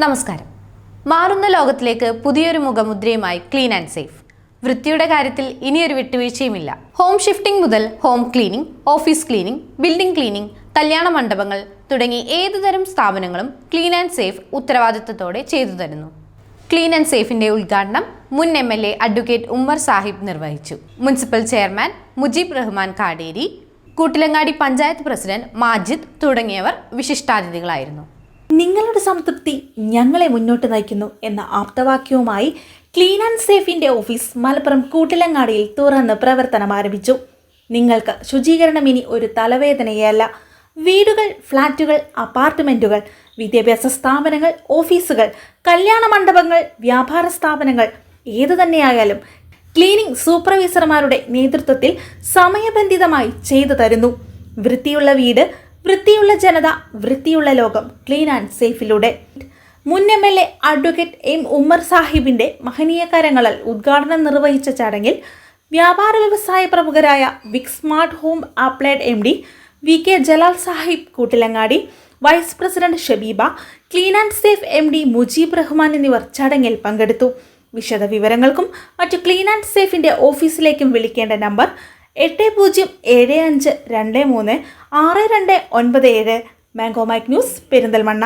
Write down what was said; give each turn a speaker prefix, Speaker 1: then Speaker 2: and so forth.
Speaker 1: നമസ്കാരം. മാറുന്ന ലോകത്തിലേക്ക് പുതിയൊരു മുഖമുദ്രയുമായി ക്ലീൻ ആൻഡ് സേഫ് വൃത്തിയുടെ കാര്യത്തിൽ ഇനിയൊരു വിട്ടുവീഴ്ചയുമില്ല. ഹോം ഷിഫ്റ്റിംഗ് മുതൽ home cleaning office cleaning building cleaning കല്യാണ മണ്ഡപങ്ങൾ തുടങ്ങി ഏതുതരം സ്ഥാപനങ്ങളും ക്ലീൻ ആൻഡ് സേഫ് ഉത്തരവാദിത്തത്തോടെ ചെയ്തു തരുന്നു. ക്ലീൻ ആൻഡ് സേഫിന്റെ ഉദ്ഘാടനം മുൻ M L A advocate Ummer Sahib നിർവഹിച്ചു. Municipal chairman Mujeeb Rahman Kaderi Koottilangadi panchayat president Majid തുടങ്ങിയവർ വിശിഷ്ടാതിഥികളായിരുന്നു.
Speaker 2: നിങ്ങളുടെ സംതൃപ്തി ഞങ്ങളെ മുന്നോട്ട് നയിക്കുന്നു എന്ന ആപ്തവാക്യവുമായി ക്ലീൻ ആൻഡ് സേഫിന്റെ ഓഫീസ് മലപ്പുറം കൂട്ടിലങ്ങാടിയിൽ തുറന്ന് പ്രവർത്തനം ആരംഭിച്ചു. നിങ്ങൾക്ക് ശുചീകരണം ഇനി ഒരു തലവേദനയല്ല. വീടുകൾ ഫ്ലാറ്റുകൾ അപ്പാർട്ട്മെന്റുകൾ വിദ്യാഭ്യാസ സ്ഥാപനങ്ങൾ ഓഫീസുകൾ കല്യാണ മണ്ഡപങ്ങൾ വ്യാപാര സ്ഥാപനങ്ങൾ ഏതു തന്നെയായാലും ക്ലീനിംഗ് സൂപ്പർവൈസർമാരുടെ നേതൃത്വത്തിൽ സമയബന്ധിതമായി ചെയ്തു തരുന്നു. വൃത്തിയുള്ള വീട് വൃത്തിയുള്ള ജനത വൃത്തിയുള്ള ലോകം ക്ലീൻ ആൻഡ് സേഫിലൂടെ മുൻ M L A advocate M Ummer സാഹിബിന്റെ മഹനീയ കരങ്ങളാൽ ഉദ്ഘാടനം നിർവഹിച്ച ചടങ്ങിൽ വ്യാപാര വ്യവസായ പ്രമുഖരായ വിക് smart home applied M D V K Jalal Sahib Koottilangadi vice president Shabeeba clean and safe M D Mujeeb Rahman എന്നിവർ ചടങ്ങിൽ പങ്കെടുത്തു. വിശദവിവരങ്ങൾക്കും മറ്റു ക്ലീൻ ആൻഡ് സേഫിന്റെ ഓഫീസിലേക്കും വിളിക്കേണ്ട നമ്പർ എട്ട് പൂജ്യം ഏഴ് അഞ്ച് രണ്ട് മൂന്ന് ആറ് രണ്ട് ഒൻപത് ഏഴ് മാംഗോ മൈക്ക് ന്യൂസ് പെരിന്തൽമണ്ണ.